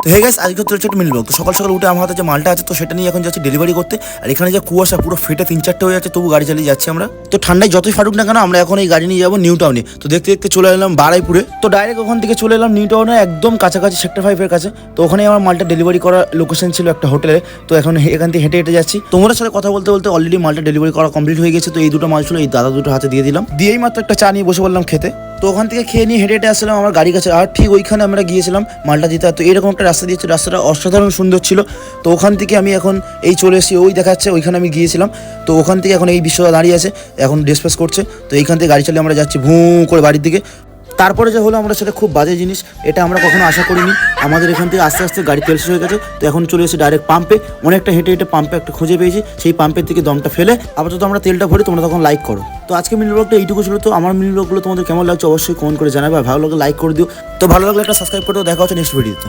তো hey guys আজকে চলেছে একটা মিল ব্লগ তো সকাল সকাল উঠে আমার হাতে যে মালটা আছে, তো সেটা নিয়ে এখন যাচ্ছি ডেলিভারি করতে। আর এখানে যে কুয়াশা পুরো ফেটে তিন চারটে হয়ে যাচ্ছে, তবু গাড়ি চালিয়ে যাচ্ছি আমরা। তো ঠান্ডায় যতই ফাটুক না কেন, আমরা এখন এই গাড়ি নিয়ে যাব নিউ টাউনে তো দেখতে দেখতে চলে এলাম বারাইপুরে। তো ডাইরেক্ট ওখান থেকে চলে এলাম নিউ টাউনে একদম কাছাকাছি সেক্টর ফাইভের কাছে। তো ওখানে আমার মালটা ডেলিভারি করার লোকেশন ছিল একটা হোটেলে তো এখন এখান থেকে হেঁটে হেঁটে যাচ্ছি। তোমাদের সাথে কথা বলতে বলতে অলরেডি মালটা ডেলিভারি করা কমপ্লিট হয়ে গেছে। তো এই দুটো মাল ছিল, এই দাদা দুটো হাতে দিয়ে দিলাম। দিয়েই মাত্র একটা চা নিয়ে বসে বললাম খেতে। তো ওখান থেকে খেয়ে নিয়ে হেঁটে হেঁটে আসলাম আমার গাড়ি কাছে। আর ঠিক ওইখানে আমরা গিয়েছিলাম মালটা দিতে। তো এরকম একটা রাস্তা দিয়েছে, রাস্তাটা অসাধারণ সুন্দর ছিল। তো ওখান থেকে আমি এখন এই চলে এসেছি, ওই দেখাচ্ছে, ওইখানে আমি গিয়েছিলাম। তো ওখান থেকে এখন এই বিশ্বটা দাঁড়িয়ে আছে, এখন ডিসপ্যাস করছে। তো এইখান থেকে গাড়ি চালিয়ে আমরা যাচ্ছি, ভুঁ করে বাড়ির দিকে। তারপরে যা হলো আমরা সেটা খুব বাজে জিনিস, এটা আমরা কখনো আশা করিনি। আমাদের এখান থেকে আস্তে আস্তে গাড়ি তেল শেষ হয়ে গেছে, তো এখন চলে এসে ডাইরেক্ট পাম্পে অনেকটা হেঁটে হেঁটে পাম্পে একটা খুঁজে পেয়েছি, সেই পাম্পের থেকে দমটা ফেলে, আপাতত আমরা তেলটা ভরি তোমরা তখন লাইক করো। তো আজকে মিনি ব্লগটা এইটুকু ছিল, তো আমার মিনি ব্লগগুলো তোমাদের কেমন লাগছে অবশ্যই কমেন্ট করে জানাবে ভালো লাগলে লাইক করে দিও। তো ভালো লাগলে একটা সাবস্ক্রাইব করে দেখা হচ্ছে নেক্সট ভিডিওতে